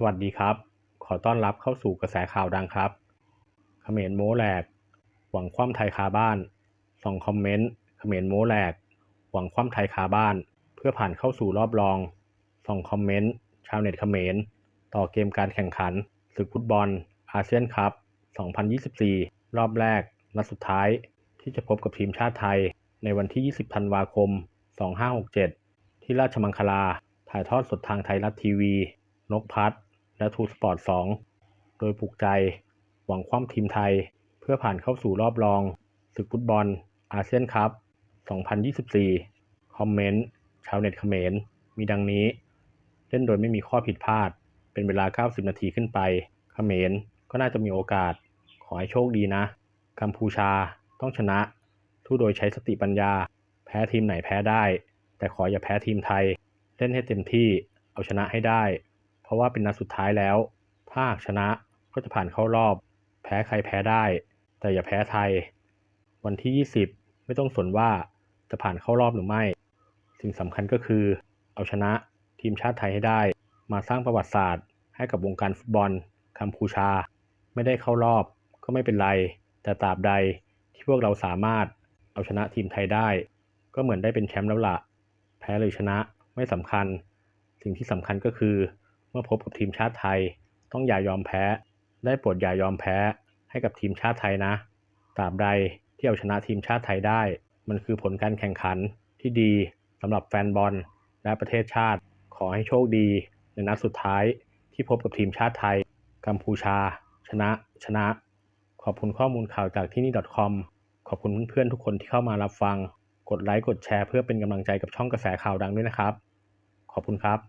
สวัสดีครับ ขอต้อนรับเข้าสู่กระแสข่าวดังครับเขมรโม้แหลก หวังคว่ำไทยคาบ้านส่องคอมเมนต์เขมรโม้แหลก หวังคว่ำไทยคาบ้าน เพื่อผ่านเข้าสู่รอบรองส่องคอมเมนต์ชาวเน็ตเขมร ต่อเกมการแข่งขันศึกฟุตบอลอาเซียนคัพ 2024 รอบแรกนัดสุดท้าย ที่จะพบกับทีมชาติไทย ในวันที่ 20 ธันวาคม 2567 ที่ราชมังคลา ถ่ายทอดสดทางไทยรัฐทีวี นกพัฒน์ และทูสปอร์ต2 โดยปลุกใจ หวังคว่ำทีมไทย เพื่อผ่านเข้าสู่รอบรอง ศึกฟุตบอล อาเซียนคัพ 2024 คอมเมนต์ ชาวเน็ตเขมร มีดังนี้ เล่นโดยไม่มีข้อผิดพลาด เป็นเวลา 90 นาทีขึ้นไปเขมรก็น่าจะมีโอกาส ขอให้โชคดีนะ กัมพูชาต้องชนะ สู้โดยใช้สติปัญญา แพ้ทีมไหนแพ้ได้ แต่ขออย่าแพ้ทีมไทย เล่นให้เต็มที่ เอาชนะให้ได้ เพราะว่าเป็นนัดสุดท้ายแล้ว ถ้าหากชนะก็จะผ่านเข้ารอบ แพ้ใครแพ้ได้ แต่อย่าแพ้ไทย วันที่ 20 ไม่ต้องสนว่าจะผ่านเข้ารอบหรือไม่ สิ่งสำคัญก็คือ เอาชนะทีมชาติไทยให้ได้ มาสร้างประวัติศาสตร์ ให้กับวงการฟุตบอลกัมพูชา ไม่ได้เข้ารอบก็ไม่เป็นไร แต่ตราบใดที่พวกเราสามารถเอาชนะทีมไทยได้ ก็เหมือนได้เป็นแชมป์แล้วละ่ะ แพ้หรือชนะไม่สำคัญ สิ่งที่สำคัญก็คือ เมื่อพบกับทีมชาติไทย ต้องอย่ายอมแพ้ ได้โปรดอย่ายอมแพ้ให้กับทีมชาติไทยนะ ตราบใดที่เอาชนะทีมชาติไทยได้ มันคือผลการแข่งขันที่ดีสำหรับแฟนบอลและประเทศชาติ ขอให้โชคดีในนัดสุดท้ายที่พบกับทีมชาติไทย กัมพูชา ชนะ ชนะ ขอบคุณข้อมูลข่าวจากที่นี่ .com ขอบคุณเพื่อนๆทุกคนที่เข้ามารับฟัง กดไลค์ กดแชร์เพื่อเป็นกำลังใจกับช่องกระแสข่าวดังด้วยนะครับ ขอบคุณครับ